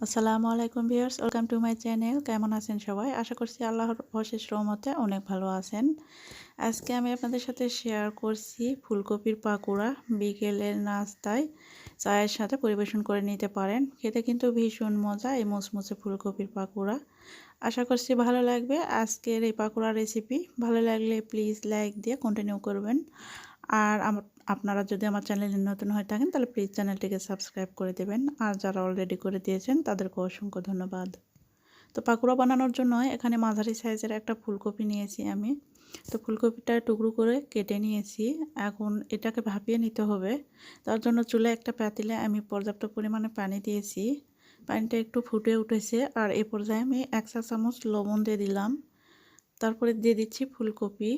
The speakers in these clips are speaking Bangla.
আসসালামু আলাইকুম viewers, welcome to my channel. কেমন আছেন সবাই? আশা করছি আল্লাহর অশেষ রহমতে অনেক ভালো আছেন। আজকে আমি আপনাদের সাথে শেয়ার করছি ফুলকপির পাকোড়া বিকেলের নাস্তায়। চায়ের সাথে পরিবেশন করে নিতে পারেন। খেতে কিন্তু ভীষণ মজা এই মুচমুচে ফুলকপির পাকোড়া। আশা করছি ভালো লাগবে। আজকের এই পাকোড়া রেসিপি ভালো লাগলে প্লিজ লাইক দিয়ে কন্টিনিউ করবেন। আর আপনারা যদি আমার চ্যানেলে নতুন হয়ে থাকেন, তাহলে প্লিজ চ্যানেলটিকে সাবস্ক্রাইব করে দেবেন। আর যারা অলরেডি করে দিয়েছেন তাদেরকে অসংখ্য ধন্যবাদ। তো পাকুড়া বানানোর জন্য এখানে মাঝারি সাইজের একটা ফুলকপি নিয়েছি আমি। তো ফুলকপিটা টুকরো করে কেটে নিয়েছি। এখন এটাকে ভাপিয়ে নিতে হবে। তার জন্য চুলে একটা পাতিলে আমি পর্যাপ্ত পরিমাণে পানি দিয়েছি। পানিটা একটু ফুটে উঠেছে। আর এ পর্যায়ে আমি এক চা চামচ লবণ দিয়ে দিলাম। তারপরে দিয়ে দিচ্ছি ফুলকপি।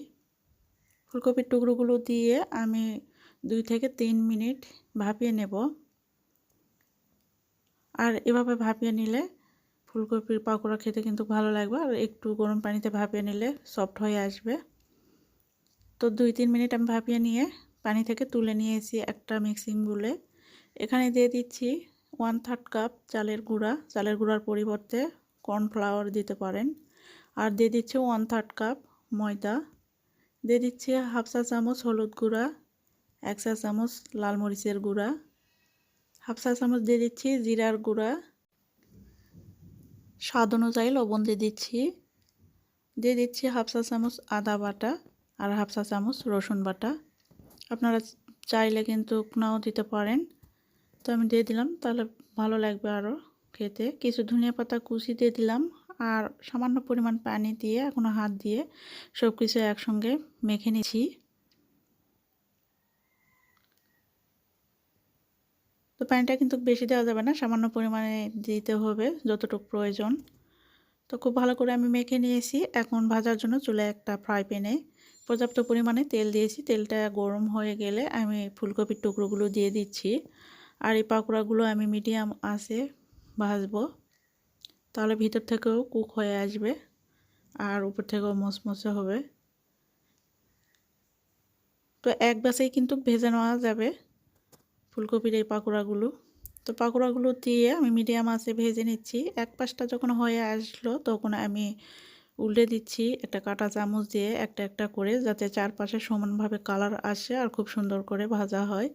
ফুলকপির টুকরোগুলো দিয়ে আমি দুই থেকে তিন মিনিট ভাপিয়ে নেব। আর এভাবে ভাপিয়ে নিলে ফুলকপির পাকোড়া খেতে কিন্তু ভালো লাগবে আর একটু গরম পানিতে ভাপিয়ে নিলে সফট হয়ে আসবে। তো দুই তিন মিনিট আমি ভাপিয়ে নিয়ে পানি থেকে তুলে নিয়েছি একটা মিক্সিং বলে এখানে দিয়ে দিচ্ছি ওয়ান থার্ড কাপ চালের গুঁড়া। চালের গুঁড়ার পরিবর্তে কর্নফ্লাওয়ার দিতে পারেন। আর দিয়ে দিচ্ছি ওয়ান থার্ড কাপ ময়দা। দিয়ে দিচ্ছি হাফ চা চামচ হলুদ গুঁড়া। এক চা চামচ লাল মরিচের গুঁড়া, হাফ চা চামচ দিয়ে দিচ্ছি জিরার গুঁড়া। স্বাদ অনুযায়ী লবণ দিয়ে দিচ্ছি। দিয়ে দিচ্ছি হাফ চা চামচ আদা বাটা আর হাফ চা চামচ রসুন বাটা। আপনারা চাইলে কিন্তু নাও দিতে পারেন। তো আমি দিয়ে দিলাম, তাহলে ভালো লাগবে আরও খেতে। কিছু ধনিয়া পাতা কুচি দিয়ে দিলাম আর সামান্য পরিমাণ পানি দিয়ে এখনও হাত দিয়ে সব কিছু একসঙ্গে মেখে নিচ্ছি। তো পানিটা কিন্তু বেশি দেওয়া যাবে না, সামান্য পরিমাণে দিতে হবে যতটুকু প্রয়োজন। তো খুব ভালো করে আমি মেখে নিয়েছি। এখন ভাজার জন্য চুলে একটা ফ্রাই প্যানে পর্যাপ্ত পরিমাণে তেল দিয়েছি। তেলটা গরম হয়ে গেলে আমি ফুলকপির টুকরোগুলো দিয়ে দিচ্ছি আর এই পাকোড়াগুলো আমি মিডিয়াম আছে ভাজবো। তাহলে ভিতর থেকেও কুক হয়ে আসবে আর উপর থেকেও মচমচে হবে। তো এক বাসেই কিন্তু ভেজে নেওয়া যাবে। ফুলকপির এই পাকোড়াগুলো। তো পাকোড়াগুলো দিয়ে আমি মিডিয়াম আছে ভেজে নিচ্ছি। এক পাশটা যখন হয়ে আসলো তখন আমি উল্টে দিচ্ছি একটা কাটা চামচ দিয়ে একটা একটা করে যাতে চারপাশে সমানভাবে কালার আসে আর খুব সুন্দর করে ভাজা হয়।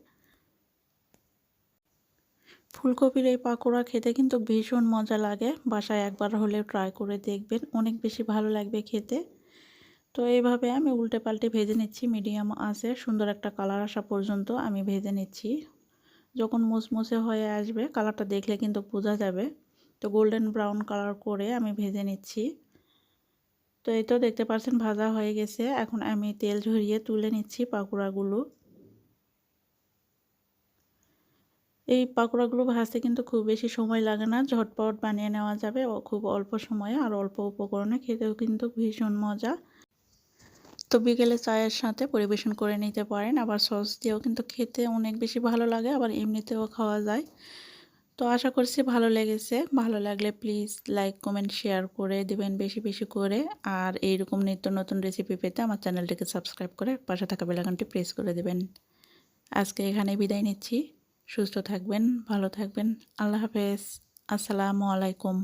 ফুলকপির এই পাকোড়া খেতে কিন্তু ভীষণ মজা লাগে। বাসায় একবার হলেও ট্রাই করে দেখবেন, অনেক বেশি ভালো লাগবে খেতে। তো এইভাবে আমি উল্টে পাল্টে ভেজে নিচ্ছি মিডিয়াম আছে সুন্দর একটা কালার আসা পর্যন্ত আমি ভেজে নিচ্ছি। যখন মুসমুসে হয়ে আসবে, কালারটা দেখলে কিন্তু বোঝা যাবে। তো গোল্ডেন ব্রাউন কালার করে আমি ভেজে নিচ্ছি। তো এই তো দেখতে পাচ্ছেন ভাজা হয়ে গেছে। এখন আমি তেল ঝরিয়ে তুলে নিচ্ছি পাকোড়াগুলো। এই পাকোড়াগুলো ভাজতে কিন্তু খুব বেশি সময় লাগে না, ঝটপট বানিয়ে নেওয়া যাবে। খুব অল্প সময়ে আর অল্প উপকরণে খেতেও কিন্তু ভীষণ মজা। তো বিকেলে চায়ের সাথে পরিবেশন করে নিতে পারেন। আবার সস দিয়েও কিন্তু খেতে অনেক বেশি ভালো লাগে, আবার এমনিতেও খাওয়া যায়। তো আশা করছি ভালো লেগেছে। ভালো লাগলে প্লিজ লাইক, কমেন্ট, শেয়ার করে দেবেন বেশি বেশি করে। আর এইরকম নিত্য নতুন রেসিপি পেতে আমার চ্যানেলটিকে সাবস্ক্রাইব করে পাশে থাকা বেলাকানটি প্রেস করে দেবেন। আজকে এখানে বিদায় নিচ্ছি। সুস্থ থাকবেন, ভালো থাকবেন। আল্লাহ হাফেজ। আসসালামু আলাইকুম।